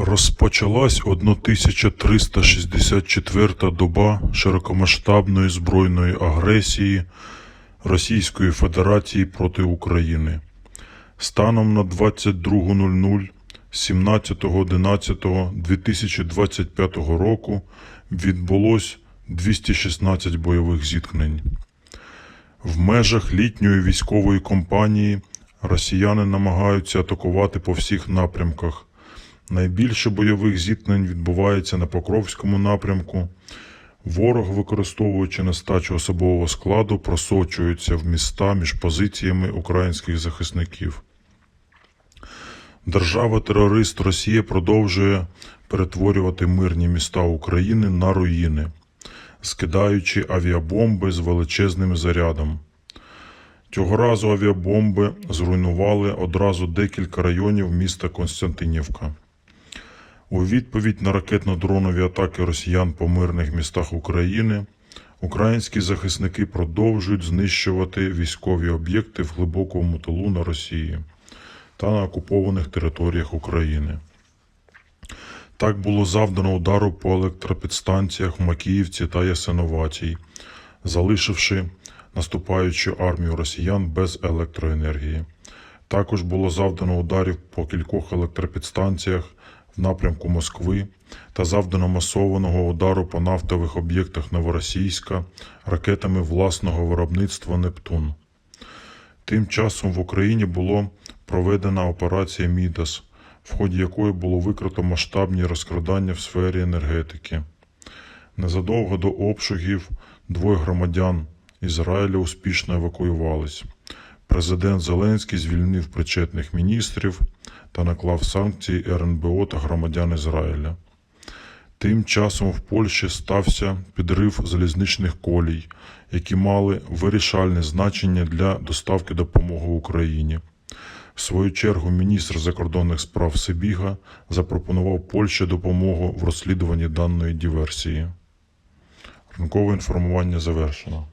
Розпочалась 1364 доба широкомасштабної збройної агресії Російської Федерації проти України. Станом на 22.00 17.11.2025 року відбулось 216 бойових зіткнень. В межах літньої військової кампанії росіяни намагаються атакувати по всіх напрямках. Найбільше бойових зіткнень відбувається на Покровському напрямку. Ворог, використовуючи нестачу особового складу, просочується в міста між позиціями українських захисників. Держава-терорист Росія продовжує перетворювати мирні міста України на руїни, скидаючи авіабомби з величезним зарядом. Цього разу авіабомби зруйнували одразу декілька районів міста Константинівка. У відповідь на ракетно-дронові атаки росіян по мирних містах України українські захисники продовжують знищувати військові об'єкти в глибокому тилу на Росії та на окупованих територіях України. Так було завдано удару по електропідстанціях в Макіївці та Ясиноватій, залишивши наступаючу армію росіян без електроенергії. Також було завдано ударів по кількох електропідстанціях напрямку Москви та завдано масованого удару по нафтових об'єктах Новоросійська ракетами власного виробництва Нептун. Тим часом в Україні було проведена операція Мідас, в ході якої було викрито масштабні розкрадання в сфері енергетики. Незадовго до обшугів двоє громадян Ізраїля успішно евакуювались. Президент Зеленський звільнив причетних міністрів та наклав санкції РНБО та громадян Ізраїля. Тим часом в Польщі стався підрив залізничних колій, які мали вирішальне значення для доставки допомоги Україні. В свою чергу міністр закордонних справ Сибіга запропонував Польщі допомогу в розслідуванні даної диверсії. Ранкове інформування завершено.